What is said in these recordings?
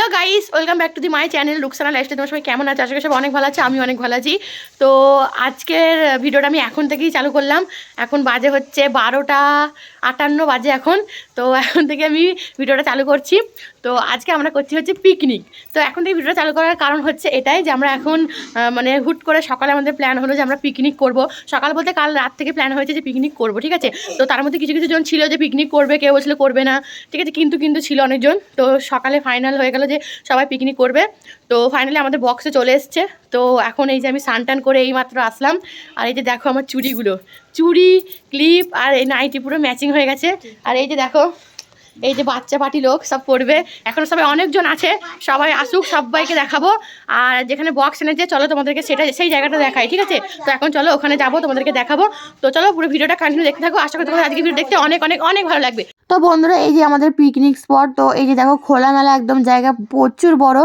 Hello guys, welcome back to the my channel, Luksana lifestyle. তোমার সবাই কেমন আছে? আশা করি সবাই অনেক ভালো আছে আমি অনেক ভালো আছি। তো আজকের ভিডিওটা আমি এখন থেকেই চালু করলাম। এখন বাজে হচ্ছে বারোটা আটান্ন বাজে এখন। তো এখন থেকে আমি ভিডিওটা চালু করছি। তো আজকে আমরা করছি হচ্ছে পিকনিক তো এখন থেকে ভিডিওটা চালু করার কারণ হচ্ছে এটাই যে আমরা এখন মানে হুট করে সকালে আমাদের প্ল্যান হলো যে আমরা পিকনিক করব। সকাল বলতে কাল রাত থেকে প্ল্যান হয়েছে যে পিকনিক করব, ঠিক আছে? তো তার মধ্যে কিছু কিছু জন ছিল যে পিকনিক করবে, কেউ বলছিল করবে না, ঠিক আছে? কিন্তু কিন্তু ছিল অনেকজন। তো সকালে ফাইনাল হয়ে গেল যে সবাই পিকনিক করবে। তো ফাইনালি আমাদের বক্সে চলে এসছে। তো এখন এই যে আমি স্নান টান করে এই মাত্র আসলাম। আর এই যে দেখো আমার চুড়িগুলো। চুড়ি ক্লিপ আর এই নাইটি পুরো ম্যাচিং হয়ে গেছে। আর এই যে দেখো, এই যে বাচ্চা পার্টি লোক সব করবে। এখন সবাই অনেকজন আছে। সবাই আসুক, সবাইকে দেখাবো। আর যেখানে বক্স এনেছে, চলো তোমাদেরকে সেটা, সেই জায়গাটা দেখাই, ঠিক আছে? তো এখন চলো ওখানে যাব, তোমাদেরকে দেখাবো। তো চলো পুরো ভিডিওটা কন্টিনিউ দেখতে থাকো। আশা করি তোমাদের আজকে ভিডিও দেখতে অনেক অনেক অনেক ভালো লাগবে। তো বন্ধুরা, এই যে আমাদের পিকনিক স্পট তো এই যে দেখো খোলামেলা একদম জায়গা, প্রচুর বড়।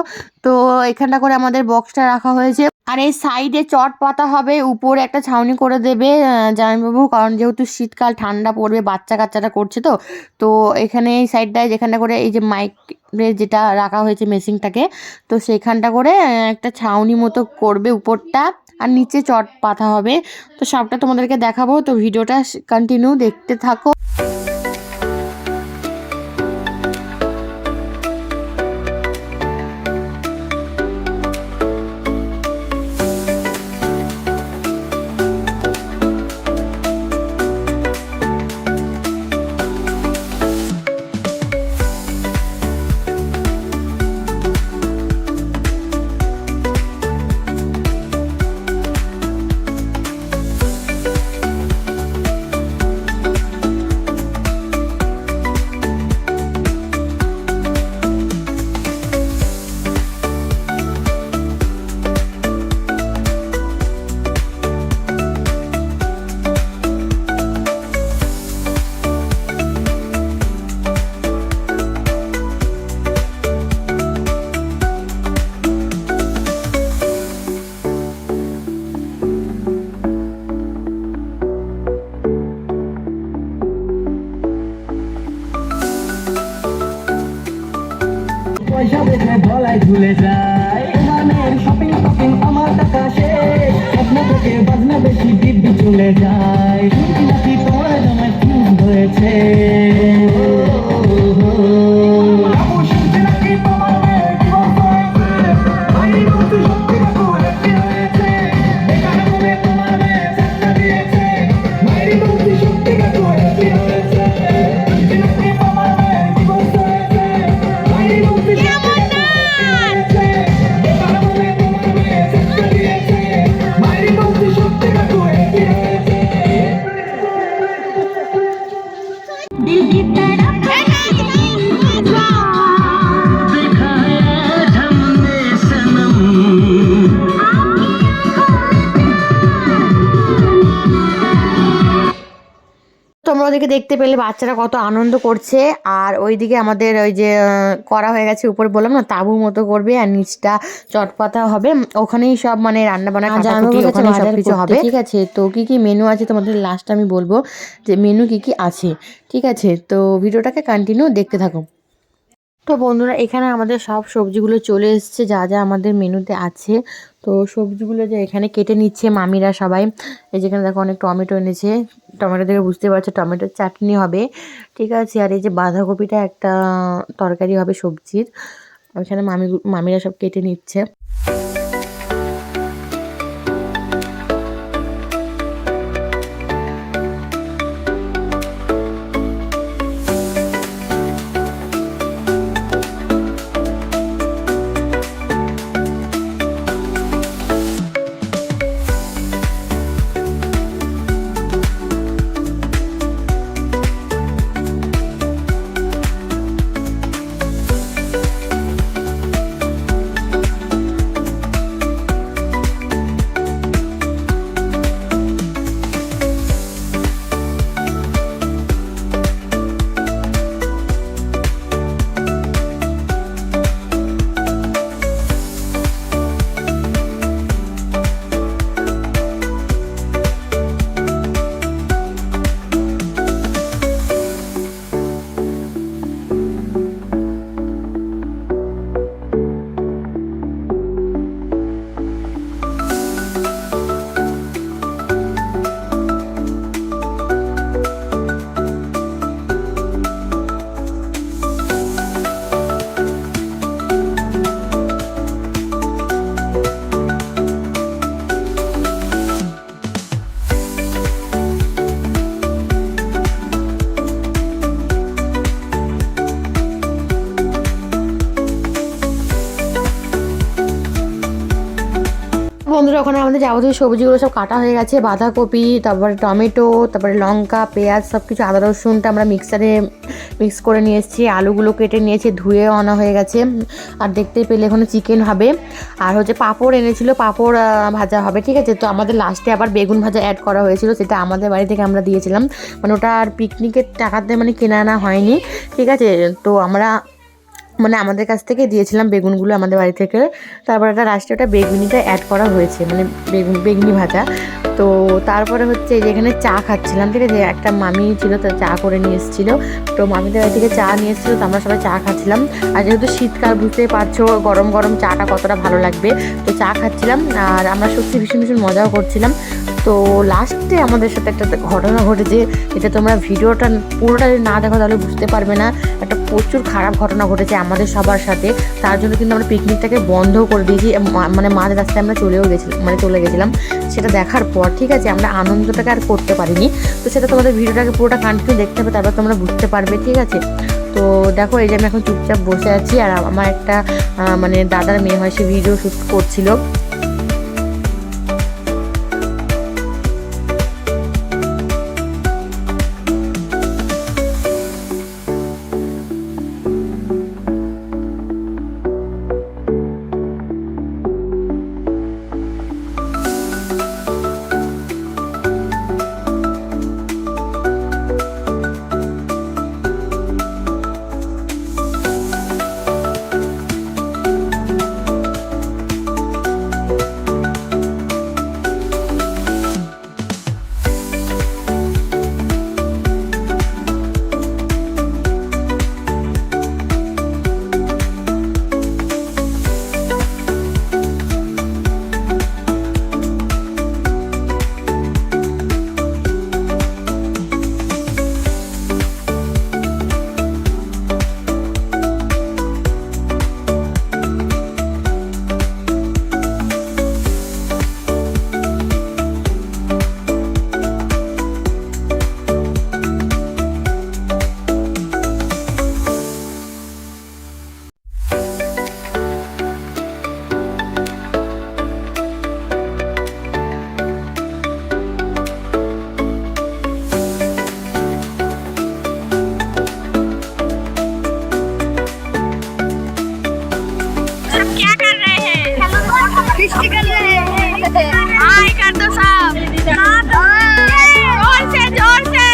তো এখানটা করে আমাদের বক্সটা রাখা হয়েছে। আর এই সাইডে চট পাতা হবে, উপরে একটা ছাউনি করে দেবে জামাইবাবু, কারণ যেহেতু শীতকাল, ঠান্ডা পড়বে, বাচ্চা কাচ্চাটা করছে তো। তো এখানে এই সাইডটায় যেখানটা করে এই যে মাইক যেটা রাখা হয়েছে মেশিনটাকে তো সেখানটা করে একটা ছাউনি মতো করবে উপরটা, আর নিচে চট পাতা হবে। তো সবটা তোমাদেরকে দেখাবো, তো ভিডিওটা কন্টিনিউ দেখতে থাকো। পয়সা ঝুলে যায়। শপিং টপিং আমার টাকা শেষ। স্বপ্ন থেকে বাজনা বেশি দিব্যি চলে যায়। নাকি তোমার ফিউজ হয়েছে। তোমরা ওদিকে দেখতে পেলে বাচ্চারা কত আনন্দ করছে। আর ওইদিকে আমাদের ওই যে করা হয়ে গেছে উপরে বললাম না তাবু মতো করবে আর নিচটা চটপাতা হবে। ওখানেই সব মানে রান্না বান্না কাটাকুটি ওখানে সব কিছু হবে। ঠিক আছে তো কি কি মেনু আছে তোমাদের লাস্ট আমি বলব যে মেনু কি কি আছে। ঠিক আছে তো ভিডিওটাকে কন্টিনিউ দেখতে থাকো। তো বন্ধুরা, এখানে আমাদের সব সবজিগুলো চলে এসছে, যা যা আমাদের মেনুতে আছে। তো সবজিগুলো যে এখানে কেটে নিচ্ছে মামিরা সবাই। এই যেখানে দেখো অনেক টমেটো এনেছে। টমেটো দেখে বুঝতে পারছ, টমেটোর চাটনি হবে। ঠিক আছে, আর এই যে বাঁধাকপিটা একটা তরকারি হবে সবজির। ওইখানে মামি, মামিরা সব কেটে নিচ্ছে। বন্ধুরা ওখানে আমাদের যাবতীয় সবজিগুলো সব কাটা হয়ে গেছে। বাঁধাকপি, তারপরে টমেটো, তারপরে লঙ্কা, পেঁয়াজ সব কিছু আদা রসুনটা আমরা মিক্সারে মিক্স করে নিয়ে এসেছি। আলুগুলো কেটে নিয়েছি ধুয়ে আনা হয়ে গেছে। আর দেখতে পেলে এখানে চিকেন হবে। আর হচ্ছে পাঁপড় এনেছিল, পাঁপড় ভাজা হবে, ঠিক আছে? তো আমাদের লাস্টে আবার বেগুন ভাজা অ্যাড করা হয়েছিল, সেটা আমাদের বাড়ি থেকে আমরা দিয়েছিলাম। মানে ওটা আর পিকনিকের টাকাতে মানে কেনা আনা হয়নি, ঠিক আছে? তো আমরা মানে আমাদের কাছ থেকে দিয়েছিলাম বেগুনগুলো আমাদের বাড়ি থেকে। তারপর একটা লাস্টে ওটা বেগুনিটা অ্যাড করা হয়েছে মানে বেগুন বেগুনি ভাজা। তো তারপরে হচ্ছে এই যে এখানে চা খাচ্ছিলাম, ঠিক আছে? একটা মামি ছিল, তো চা করে নিয়ে এসেছিল। তো মামিদের বাড়ি থেকে চা নিয়ে এসেছিল, তো আমরা সবাই চা খাচ্ছিলাম। আর যেহেতু শীতকাল, বুঝতেই পারছ, গরম গরম চাটা কতটা ভালো লাগবে। তো চা খাচ্ছিলাম, আর আমরা সত্যি ভীষণ ভীষণ মজাও করছিলাম। তো লাস্টে আমাদের সাথে একটা ঘটনা ঘটেছে এটা তোমরা ভিডিওটা পুরোটা না দেখো তাহলে বুঝতে পারবে না। একটা প্রচুর খারাপ ঘটনা ঘটেছে আমাদের সবার সাথে, তার জন্য কিন্তু আমরা পিকনিকটাকে বন্ধ করে দিয়েছি মানে মাঝ রাস্তায় আমরা চলেও গেছিলাম মানে চলে গেছিলাম, সেটা দেখার পর, ঠিক আছে, আমরা আনন্দটাকে আর করতে পারিনি। তো সেটা তোমাদের ভিডিওটাকে পুরোটা কন্টিনিউ দেখতে হবে, তারপর তোমরা বুঝতে পারবে, ঠিক আছে? তো দেখো, এই যে আমি এখন চুপচাপ বসে আছি, আর আমার একটা মানে দাদার মেয়ে হয়, সে ভিডিও শ্যুট করছিল। क्या कर रहे हैं किस्ती कर रहे हैं हाय कर दो सब जोर से जोर से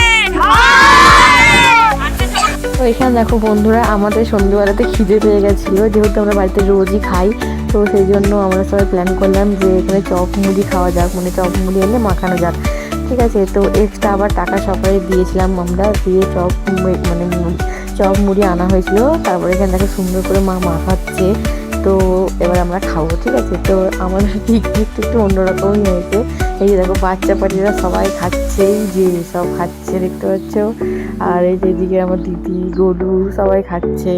তো এখানে দেখো বন্ধুরা আমাদের সন্ধ্যেবেলাতে খিদে পেয়ে গেছিলো যেহেতু আমরা বাড়িতে রোজই খাই তো সেই জন্য আমরা সবাই প্ল্যান করলাম যে এখানে চপ মুড়ি খাওয়া যাক মানে চপ মুড়ি এনে মাখানো যাক ঠিক আছে তো এক্সট্রা আবার টাকা সবাই দিয়েছিলাম আমরা দিয়ে চপ মু- মানে মু- চপ মুড়ি আনা হয়েছিল তারপরে এখানে দেখো সুন্দর করে মা মাখাচ্ছে তো এবার আমরা খাব, ঠিক আছে? তো আমাদের পিকনিকটা একটু অন্যরকমই হয়েছে। এই যে দেখো, বাচ্চা পাটিরা সবাই খাচ্ছে যে সব খাচ্ছে, দেখতে পাচ্ছ? আর এই যেদিকে আমার দিদি, গরু সবাই খাচ্ছে।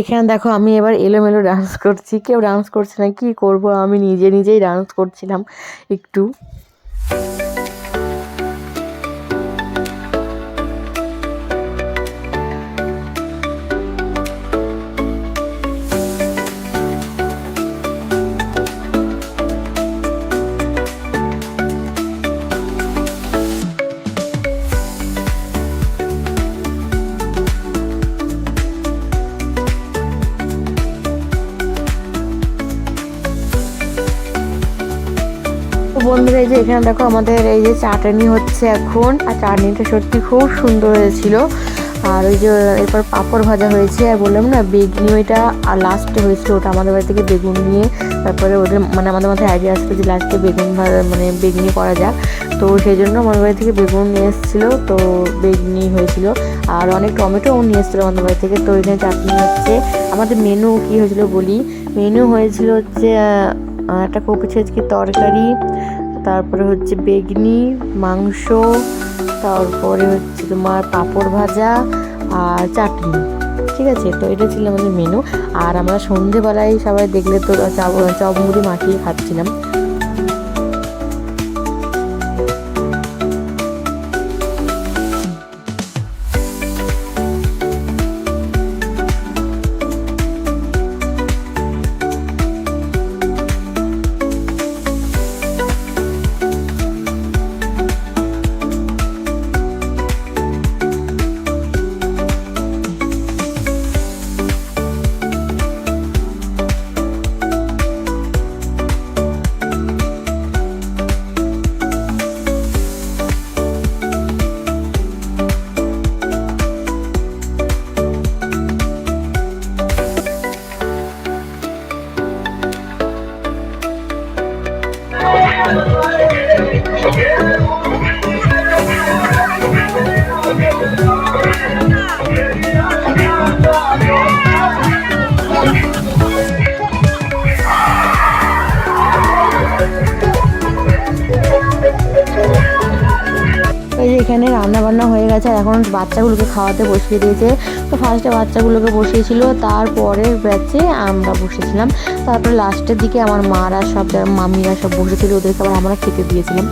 এখানে দেখো আমি এবার এলোমেলো ডান্স করছি। কেউ ডান্স করছে না, কি করব? আমি নিজে নিজেই ডান্স করছিলাম একটু। এই যে এখানে দেখো আমাদের এই যে চাটনি হচ্ছে এখন। আর চাটনিটা সত্যি খুব সুন্দর হয়েছিল। আর ওই যে এরপর পাঁপড় ভাজা হয়েছে। আর বললাম না বেগনি ওইটা আর লাস্টে হয়েছিল ওটা আমাদের বাড়ি থেকে বেগুন নিয়ে। তারপরে ওদের মানে আমাদের মাথায় আইডিয়া আসলো যে লাস্টে বেগুন ভাজা মানে বেগনি করা যাক। তো সেই জন্য আমাদের বাড়ি থেকে বেগুন নিয়ে এসেছিল। তো বেগনি হয়েছিল। আর অনেক টমেটোও নিয়ে এসেছিল আমাদের বাড়ি থেকে। তো এখানে চাটনি হচ্ছে। আমাদের মেনু কি হয়েছিল বলি? মেনু হয়েছিল হচ্ছে একটা কপি ছেচকি তরকারি তারপরে হচ্ছে বেগনি মাংস তারপরে হচ্ছে তোমার পাঁপড় ভাজা আর চাটনি ঠিক আছে তো এটা ছিল আমাদের মেনু আর আমরা সন্ধেবেলায় সবাই দেখলে তো চপ মুড়ি মাখিয়ে খাচ্ছিলাম এখন বাচ্চাগুলোকে খাওয়াতে বসিয়ে দিয়েছে। তো ফার্স্টে বাচ্চাগুলোকে বসিয়েছিল তারপরের ব্যাচে আমরা বসেছিলাম। তারপরে লাস্টের দিকে আমার মারা সব, মামিরা সব বসেছিল, ওদেরকে আবার আমরা খেতে দিয়েছিলাম।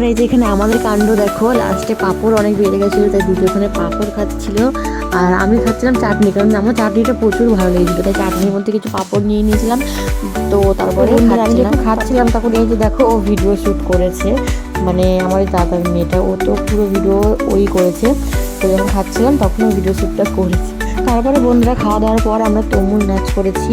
তারপরে এই যে এখানে আমাদের কাণ্ড দেখো লাস্টে পাঁপড় অনেক বেড়ে গেছিল তাই দুটো ওখানে পাঁপড় খাচ্ছিল। আর আমি খাচ্ছিলাম চাটনি কারণ আমার চাটনিটা প্রচুর ভালো লেগেছিলো তাই চাটনির মধ্যে কিছু পাঁপড় নিয়ে নিয়েছিলাম। তো তারপরে আমি যখন খাচ্ছিলাম তখন এই যে দেখো ও ভিডিও শ্যুট করেছে। মানে আমার দাদার মেয়েটা ও তো পুরো ভিডিও ওই করেছে। তো যখন খাচ্ছিলাম তখন ও ভিডিও শ্যুটটা করেছে। তারপরে বন্ধুরা খাওয়া দাওয়ার পর আমরা তমুল নাচ করেছি।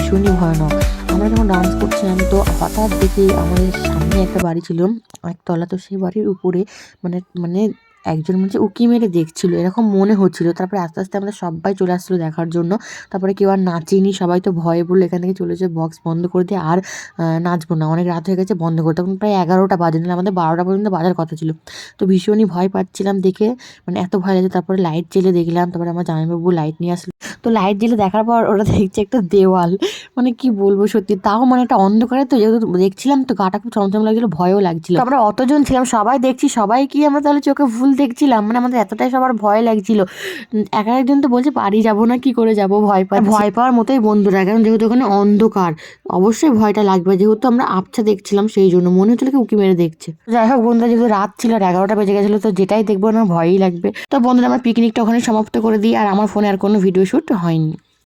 ভীষণই ভয়ানক। আমরা যখন ডান্স করছিলাম, তো হঠাৎ দেখি আমাদের সামনে একটা বাড়ি ছিল। একতলা তো সেই বাড়ির উপরে মানে মানে একজন মানে উকি মেরে দেখছিল। এরকম মনে হচ্ছিল। তারপরে আস্তে আস্তে আমরা সবাই চলে আসছিল দেখার জন্য। তারপরে কেউ আর নাচেনি। সবাই তো ভয়ে বলল এখান থেকে চলে যায় বক্স বন্ধ করে দিয়ে আর নাচবো না। অনেক রাত হয়ে গেছে, বন্ধ করে। তখন প্রায় এগারোটা বাজে। নাহলে আমাদের বারোটা পর্যন্ত বাজার কথা ছিল। তো ভীষণই ভয় পাচ্ছিলাম দেখে। মানে এত ভয় লাগছে। তারপরে লাইট জেলে দেখলাম। তারপরে আমার জামাইবাবু লাইট নিয়ে আসলো। তো লাইট জেলে দেখার পর ওরা দেখছে একটা দেওয়াল। মানে কি বলব সত্যি, তাও মানে একটা অন্ধকারে তো যেহেতু দেখছিলাম তো গাটা খুব চমচম লাগছিল, ভয়ও লাগছিল। আমরা অতজন ছিলাম, সবাই দেখছি সবাই কি আমরা তাহলে চোখে ভুল দেখছিলাম মানে আমাদের এতটাই সবার ভয় লাগছিল। এক একজন তো বলছে বাড়ি যাব না, কি করে যাব? ভয় পাই ভয় পাওয়ার মতোই বন্ধুরা, কারণ যেহেতু ওখানে অন্ধকার, অবশ্যই ভয়টা লাগবে। যেহেতু আমরা আবছা দেখছিলাম সেই জন্য, মনে হচ্ছিল কি উকি মেরে দেখছে। যাই হোক বন্ধুরা, যেহেতু রাত ছিল আর এগারোটা বেজে গেছিল, তো যেটাই দেখব আমার ভয়ই লাগবে। তো বন্ধুরা, আমার পিকনিকটা ওখানে সমাপ্ত করে দিই, আর আমার ফোনে আর কোনো ভিডিও শ্যুট হয়নি